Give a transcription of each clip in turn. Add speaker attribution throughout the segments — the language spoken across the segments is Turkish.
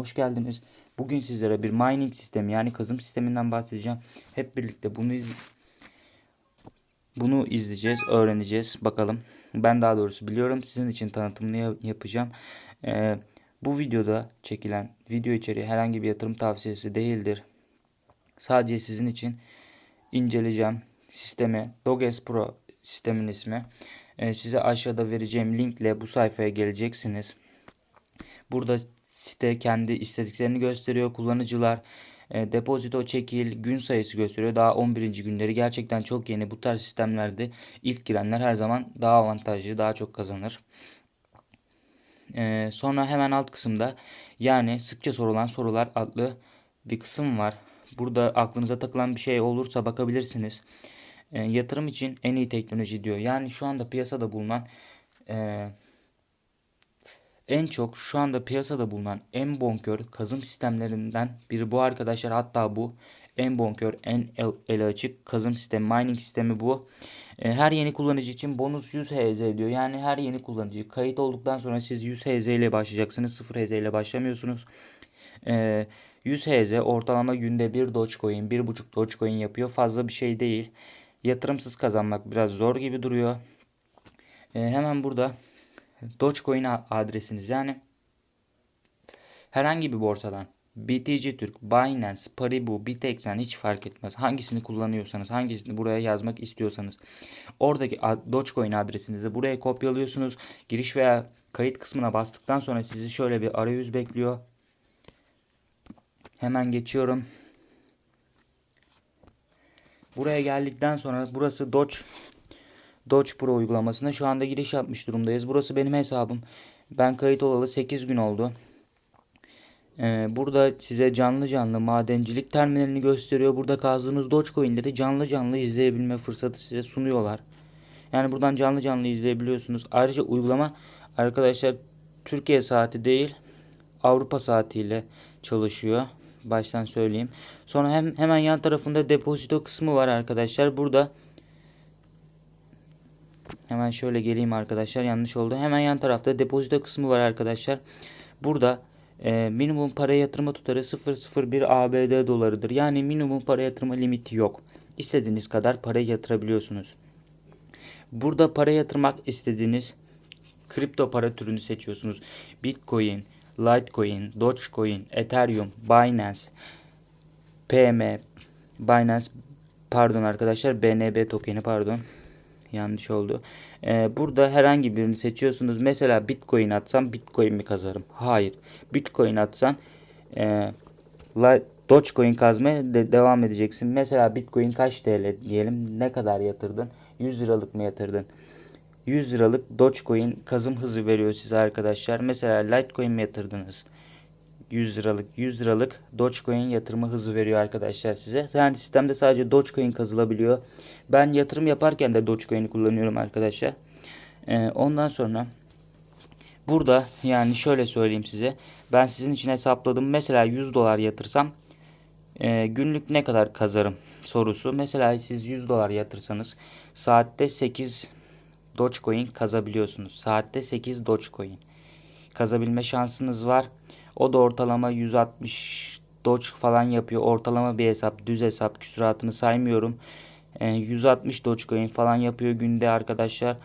Speaker 1: Hoş geldiniz. Bugün sizlere bir mining sistemi yani kazım sisteminden bahsedeceğim. Hep birlikte bunu iz bunu izleyeceğiz, öğreneceğiz. Bakalım. Ben daha doğrusu biliyorum. Sizin için tanıtımını ya- yapacağım. Ee, bu videoda çekilen video içeriği herhangi bir yatırım tavsiyesi değildir. Sadece sizin için inceleyeceğim sistemi. Doges Pro sistemin ismi. Ee, size aşağıda vereceğim linkle bu sayfaya geleceksiniz. Burada site kendi istediklerini gösteriyor. Kullanıcılar e, depozito çekil gün sayısı gösteriyor. Daha 11. günleri gerçekten çok yeni. Bu tarz sistemlerde ilk girenler her zaman daha avantajlı, daha çok kazanır. E, sonra hemen alt kısımda yani sıkça sorulan sorular adlı bir kısım var. Burada aklınıza takılan bir şey olursa bakabilirsiniz. E, yatırım için en iyi teknoloji diyor. Yani şu anda piyasada bulunan e, en çok şu anda piyasada bulunan en bonkör kazım sistemlerinden biri bu arkadaşlar. Hatta bu en bonkör, en el, ele açık kazım sistemi, mining sistemi bu. E, her yeni kullanıcı için bonus 100 HZ diyor. Yani her yeni kullanıcı kayıt olduktan sonra siz 100 HZ ile başlayacaksınız. 0 HZ ile başlamıyorsunuz. E, 100 HZ ortalama günde 1 Dogecoin, 1.5 Dogecoin yapıyor. Fazla bir şey değil. Yatırımsız kazanmak biraz zor gibi duruyor. E, hemen burada Dogecoin adresiniz yani herhangi bir borsadan BTC Türk, Binance, Paribu, Bitexen hiç fark etmez. Hangisini kullanıyorsanız, hangisini buraya yazmak istiyorsanız oradaki Dogecoin adresinizi buraya kopyalıyorsunuz. Giriş veya kayıt kısmına bastıktan sonra sizi şöyle bir arayüz bekliyor. Hemen geçiyorum. Buraya geldikten sonra burası Doge Doge Pro uygulamasına şu anda giriş yapmış durumdayız. Burası benim hesabım. Ben kayıt olalı 8 gün oldu. Ee, burada size canlı canlı madencilik terminalini gösteriyor. Burada kazdığınız Dogecoin'leri canlı canlı izleyebilme fırsatı size sunuyorlar. Yani buradan canlı canlı izleyebiliyorsunuz. Ayrıca uygulama arkadaşlar Türkiye saati değil Avrupa saatiyle çalışıyor. Baştan söyleyeyim. Sonra hem hemen yan tarafında depozito kısmı var arkadaşlar. Burada Hemen şöyle geleyim arkadaşlar. Yanlış oldu. Hemen yan tarafta depozito kısmı var arkadaşlar. Burada e, minimum para yatırma tutarı 001 ABD dolarıdır. Yani minimum para yatırma limiti yok. İstediğiniz kadar para yatırabiliyorsunuz. Burada para yatırmak istediğiniz kripto para türünü seçiyorsunuz. Bitcoin, Litecoin, Dogecoin, Ethereum, Binance, PM, Binance pardon arkadaşlar BNB tokeni pardon yanlış oldu. Ee, burada herhangi birini seçiyorsunuz. Mesela Bitcoin atsam Bitcoin mi kazarım? Hayır. Bitcoin atsan e, Dogecoin kazmaya de devam edeceksin. Mesela Bitcoin kaç TL diyelim. Ne kadar yatırdın? 100 liralık mı yatırdın? 100 liralık Dogecoin kazım hızı veriyor size arkadaşlar. Mesela Litecoin mi yatırdınız? 100 liralık 100 liralık Dogecoin yatırma hızı veriyor arkadaşlar size. Yani sistemde sadece Dogecoin kazılabiliyor. Ben yatırım yaparken de Dogecoin'i kullanıyorum arkadaşlar. Ee, ondan sonra burada yani şöyle söyleyeyim size. Ben sizin için hesapladım. Mesela 100 dolar yatırsam e, günlük ne kadar kazarım sorusu. Mesela siz 100 dolar yatırsanız saatte 8 Dogecoin kazabiliyorsunuz. Saatte 8 Dogecoin kazabilme şansınız var. O da ortalama 160 Doge falan yapıyor. Ortalama bir hesap, düz hesap küsuratını saymıyorum. Ee, 160 Dogecoin falan yapıyor günde arkadaşlar.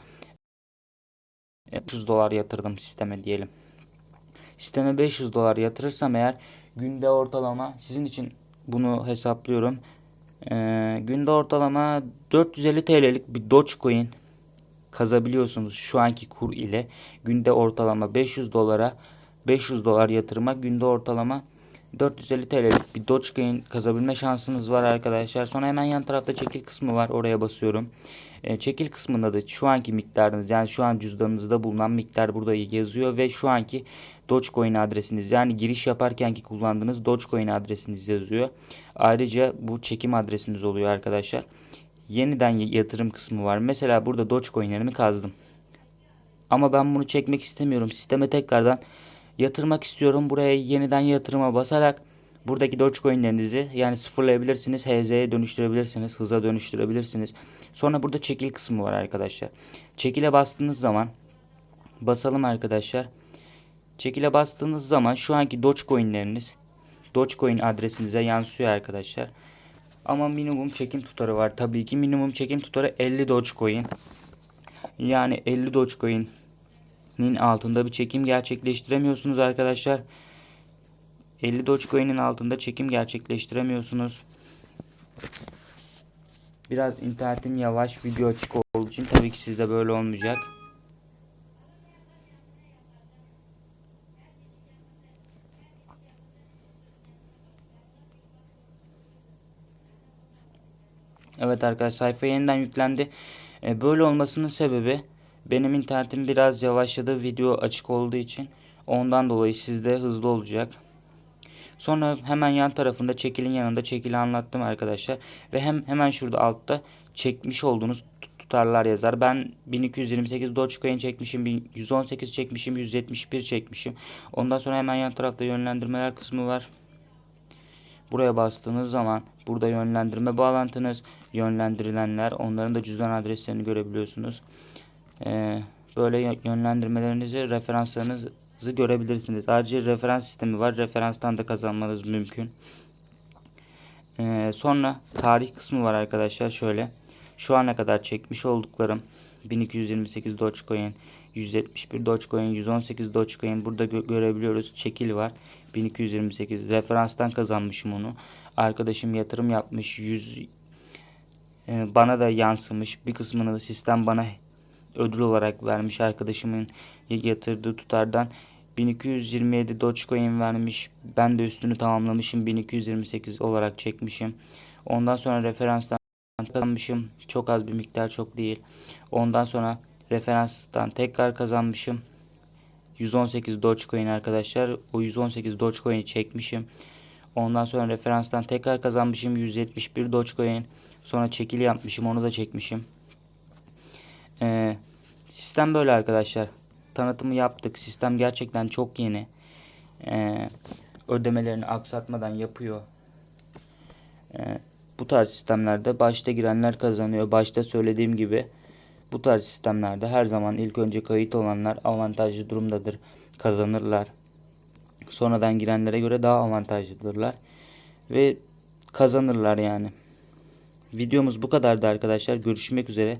Speaker 1: E, 500 dolar yatırdım sisteme diyelim. Sisteme 500 dolar yatırırsam eğer günde ortalama sizin için bunu hesaplıyorum. Ee, günde ortalama 450 TL'lik bir Dogecoin kazabiliyorsunuz şu anki kur ile. Günde ortalama 500 dolara 500 dolar yatırıma günde ortalama 450 TL'lik bir Dogecoin kazabilme şansınız var arkadaşlar. Sonra hemen yan tarafta çekil kısmı var. Oraya basıyorum. E, çekil kısmında da şu anki miktarınız yani şu an cüzdanınızda bulunan miktar burada yazıyor ve şu anki Dogecoin adresiniz yani giriş yaparkenki kullandığınız Dogecoin adresiniz yazıyor. Ayrıca bu çekim adresiniz oluyor arkadaşlar. Yeniden yatırım kısmı var. Mesela burada Dogecoin'lerimi kazdım. Ama ben bunu çekmek istemiyorum. Sisteme tekrardan yatırmak istiyorum. Buraya yeniden yatırıma basarak buradaki Dogecoin'lerinizi yani sıfırlayabilirsiniz. HZ'ye dönüştürebilirsiniz. Hıza dönüştürebilirsiniz. Sonra burada çekil kısmı var arkadaşlar. Çekile bastığınız zaman basalım arkadaşlar. Çekile bastığınız zaman şu anki Dogecoin'leriniz Dogecoin adresinize yansıyor arkadaşlar. Ama minimum çekim tutarı var. Tabii ki minimum çekim tutarı 50 Dogecoin. Yani 50 Dogecoin'in altında bir çekim gerçekleştiremiyorsunuz arkadaşlar. 50 Dogecoin'in altında çekim gerçekleştiremiyorsunuz. Biraz internetim yavaş video açık olduğu için tabii ki sizde böyle olmayacak. Evet arkadaşlar sayfa yeniden yüklendi. E, böyle olmasının sebebi benim internetim biraz yavaşladı video açık olduğu için. Ondan dolayı sizde hızlı olacak. Sonra hemen yan tarafında çekilin yanında çekili anlattım arkadaşlar. Ve hem hemen şurada altta çekmiş olduğunuz tut- tutarlar yazar. Ben 1228 Dogecoin çekmişim, 118 çekmişim, 171 çekmişim. Ondan sonra hemen yan tarafta yönlendirmeler kısmı var. Buraya bastığınız zaman burada yönlendirme bağlantınız, yönlendirilenler, onların da cüzdan adreslerini görebiliyorsunuz. Ee, böyle yö- yönlendirmelerinizi, referanslarınızı görebilirsiniz. Ayrıca referans sistemi var. Referanstan da kazanmanız mümkün. Ee, sonra tarih kısmı var arkadaşlar. Şöyle. Şu ana kadar çekmiş olduklarım 1228 Dogecoin, 171 Dogecoin, 118 Dogecoin burada gö- görebiliyoruz. Çekil var. 1228 referanstan kazanmışım onu. Arkadaşım yatırım yapmış 100 e, bana da yansımış. Bir kısmını da sistem bana ödül olarak vermiş. Arkadaşımın yatırdığı tutardan 1227 Dogecoin vermiş. Ben de üstünü tamamlamışım. 1228 olarak çekmişim. Ondan sonra referanstan kazanmışım. Çok az bir miktar çok değil. Ondan sonra referanstan tekrar kazanmışım. 118 Dogecoin arkadaşlar. O 118 Dogecoin'i çekmişim. Ondan sonra referanstan tekrar kazanmışım. 171 Dogecoin. Sonra çekili yapmışım. Onu da çekmişim. Ee, sistem böyle arkadaşlar. Tanıtımı yaptık. Sistem gerçekten çok yeni. Ee, ödemelerini aksatmadan yapıyor. Ee, bu tarz sistemlerde başta girenler kazanıyor. Başta söylediğim gibi bu tarz sistemlerde her zaman ilk önce kayıt olanlar avantajlı durumdadır. Kazanırlar. Sonradan girenlere göre daha avantajlıdırlar. Ve kazanırlar yani. Videomuz bu kadardı arkadaşlar. Görüşmek üzere.